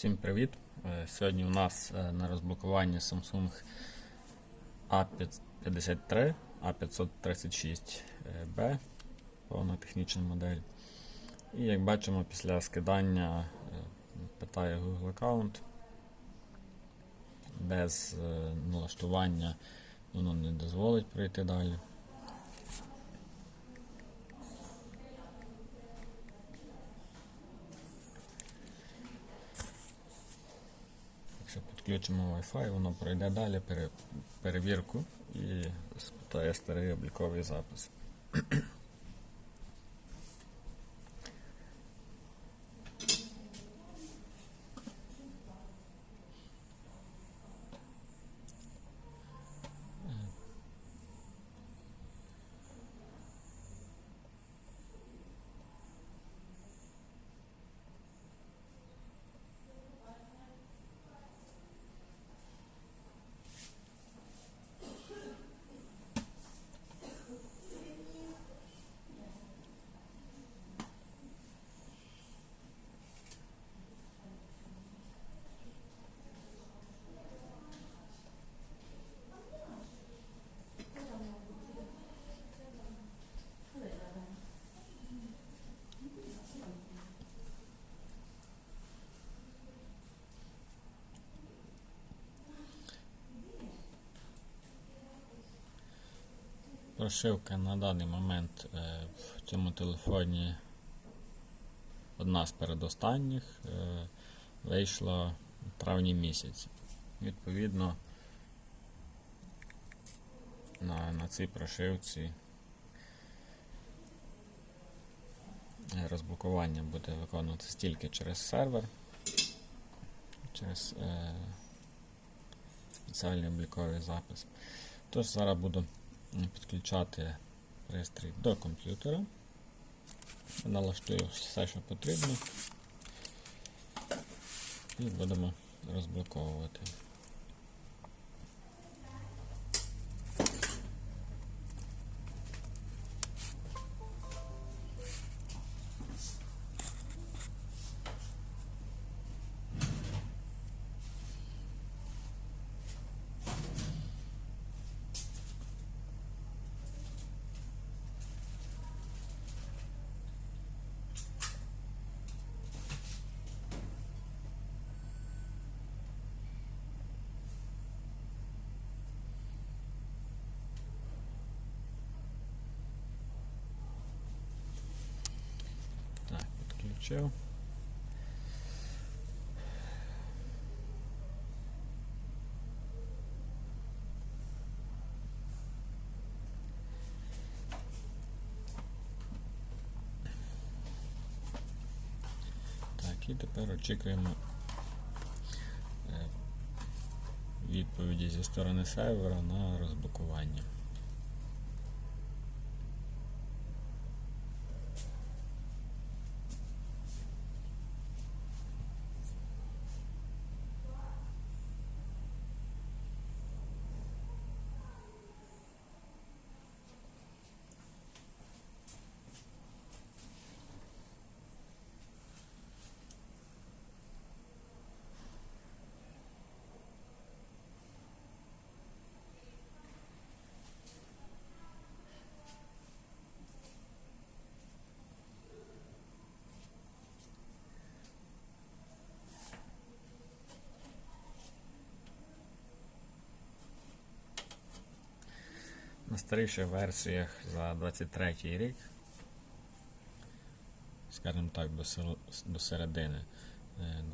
Всім привіт! Е, Сьогодні у нас е, на розблокуванні Samsung A53, A536B, повна технічна модель. І як бачимо, після скидання е, питає Google аккаунт. Без налаштування воно не дозволить пройти далі. Якщо підключимо Wi-Fi, воно пройде далі пере- перевірку і спитає старий обліковий запис. Прошивка на даний момент е, в цьому телефоні одна з передостанніх е, вийшла в травні місяці. Відповідно, на, на цій прошивці розблокування буде виконуватися тільки через сервер, через е, спеціальний обліковий запис. Тож зараз буду підключати пристрій до комп'ютера. Налаштую все, що потрібно. І будемо розблоковувати. Так, підключив. Так, і тепер очікуємо е, відповіді зі сторони сервера на розблокування. На старіших версіях за 23 рік, скажімо так, до, середини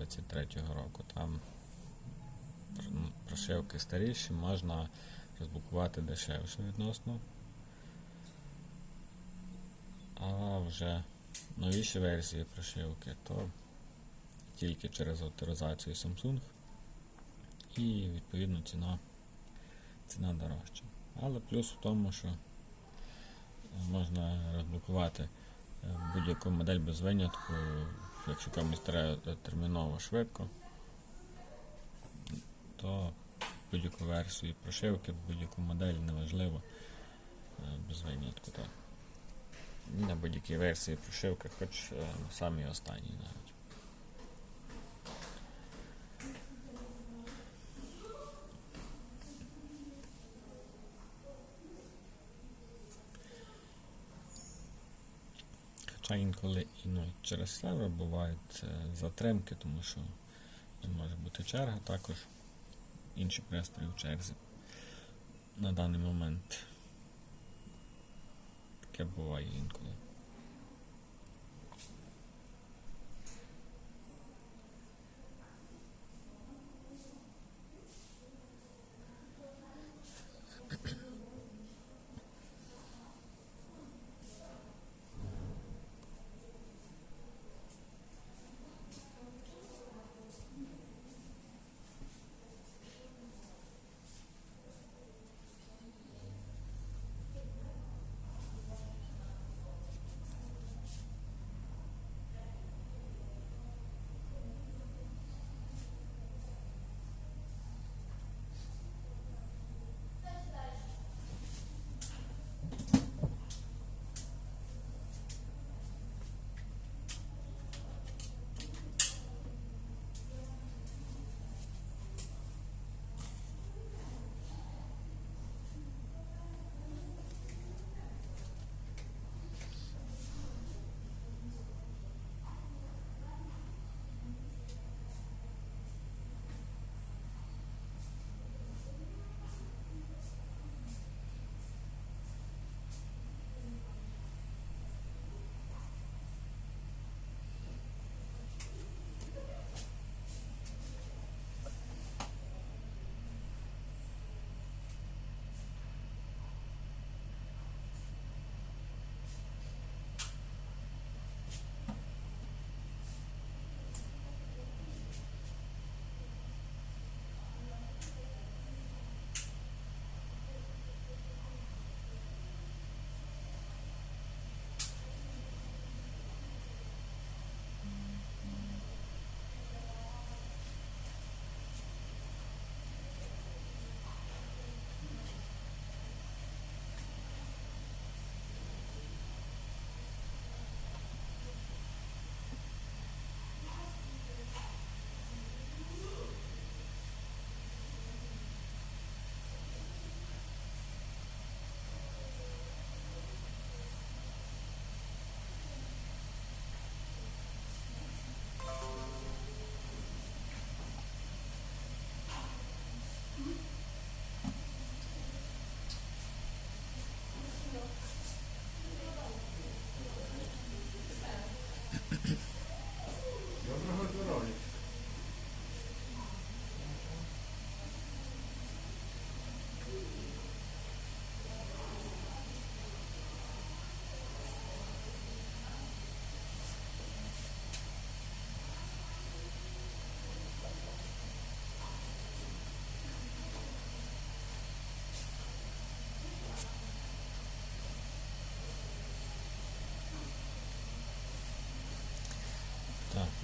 23-го року, там ну, прошивки старіші можна розблокувати дешевше відносно. А вже новіші версії прошивки, то тільки через авторизацію Samsung і відповідно ціна, ціна дорожча. Але плюс в тому, що е, можна розблокувати е, будь-яку модель без винятку, якщо комусь треба е, терміново швидко, то будь-яку версію прошивки, будь-яку модель неважливо без винятку. Так. На будь-якій версії прошивки, хоч на самій останній навіть. А інколи і ну, через себе бувають е, затримки, тому що може бути черга також. Інші пристрої в черзі. На даний момент таке буває інколи.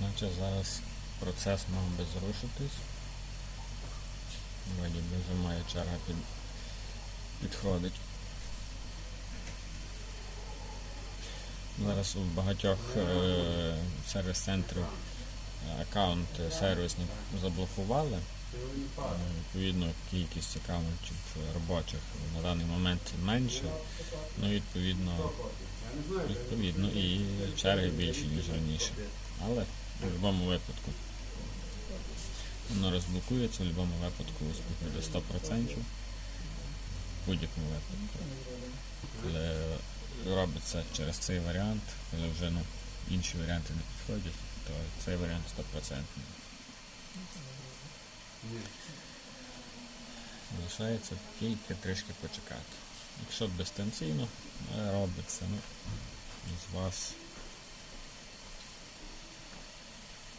Значить зараз процес мав би зрушитись. Вроді би вже має черга під... підходить. Зараз у багатьох е- сервіс-центрів аккаунт сервісні заблокували. Відповідно, кількість аккаунтів робочих на даний момент менше. Ну, відповідно, відповідно і черги більші, ніж раніше. Але в будь-якому випадку воно розблокується, в будь-якому випадку успіх буде 100%. В будь-якому випадку. Коли робиться через цей варіант, коли вже ну, інші варіанти не підходять, то цей варіант 100%. Залишається тільки трішки почекати. Якщо дистанційно е, робиться, ну, з вас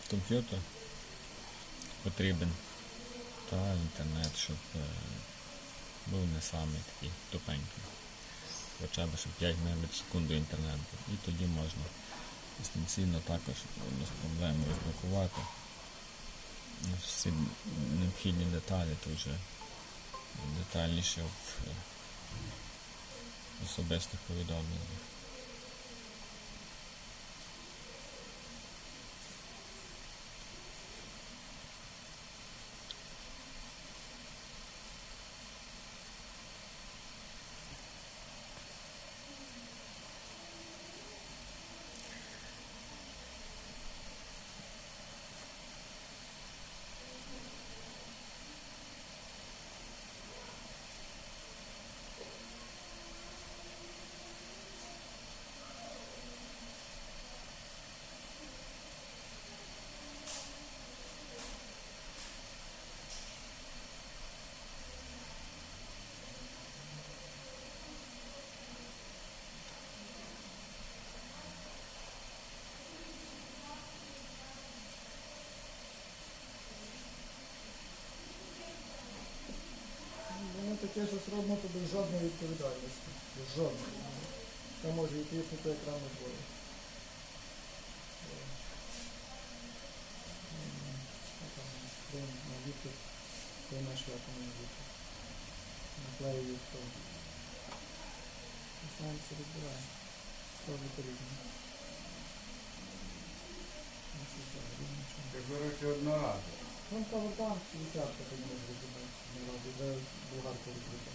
комп'ютер потрібен та інтернет, щоб е, був не самий такий тупенький. Хоча б щоб 5 мбіт в секунду інтернет був. І тоді можна дистанційно також без проблем розблокувати. Ну, Всі необхідні деталі то вже детальніше в е, особистих повідомленнях. Таке щось робимо, то без жодної відповідальності. Жодної. Це може відтиснути екран двоє. На вітер, то на шляпу на вітер. Наклею то. Сам це розбирає. Що потрібно. Ну, що взагалі нічого. Це, коротше, одноразово. Вон бугарку 60 так не може бути. Не разу, вже болгарка відкрита.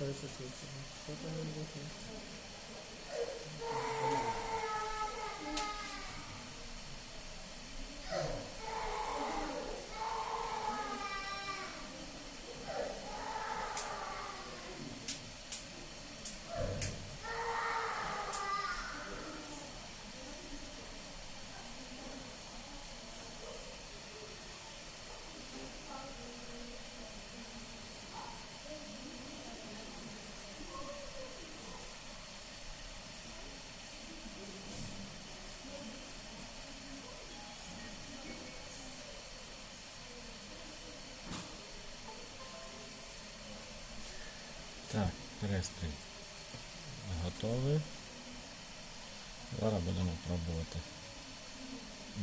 Щось там рухається чути. Що там він рухається? Так, пристрій готовий. Зараз будемо пробувати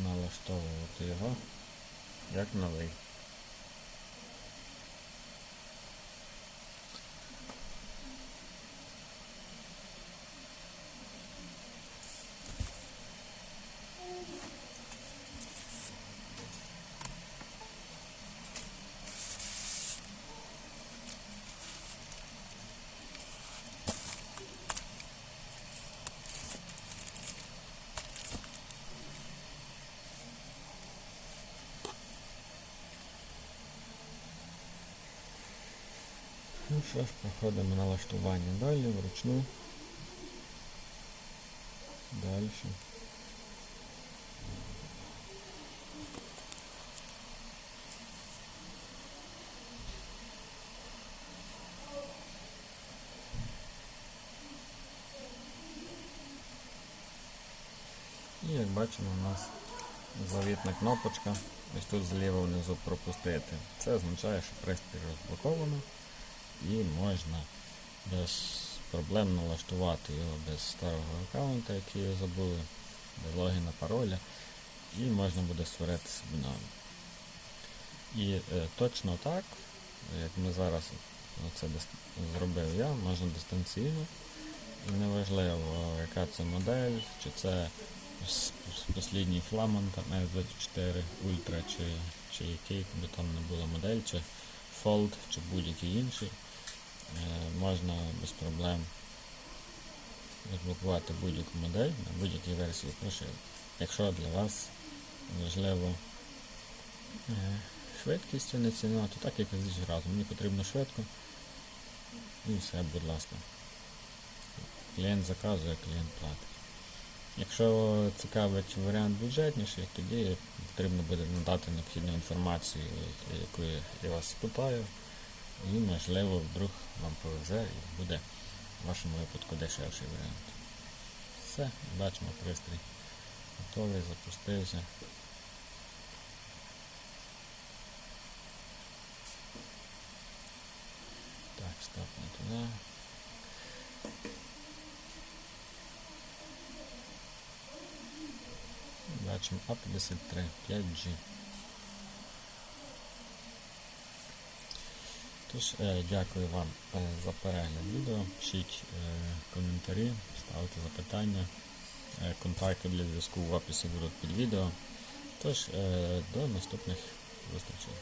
налаштовувати його як новий. Що ж, проходимо налаштування далі, вручну. Далі. І як бачимо, у нас завітна кнопочка. Ось тут зліва внизу пропустити. Це означає, що пристрій розблоковано і можна без проблем налаштувати його без старого аккаунта, який забули, без логіна, пароля, і можна буде створити собі новий. І е, точно так, як ми зараз це зробив я, можна дистанційно. І неважливо, яка це модель, чи це послідній фламан там F24 Ultra, чи, чи який би там не була модель, чи Fold, чи будь-який інший. Е, можна без проблем розблокувати будь-яку модель на будь-якій версії прошивки. Якщо для вас важливо е, швидкість, а не ціна, то так як і разом. Мені потрібно швидко. І все, будь ласка. Клієнт заказує, клієнт платить. Якщо цікавить варіант бюджетніший, тоді потрібно буде надати необхідну інформацію, яку я вас спитаю. І можливо вдруг вам повезе і буде в вашому випадку дешевший варіант. Все, бачимо пристрій. Готовий, запустився. Так, стоп, не туди. Бачимо А53 5G. Тож, е, дякую вам е, за перегляд відео. Пишіть е, коментарі, ставте запитання. Контакти для зв'язку в описі будуть під відео. Тож, до наступних зустрічей.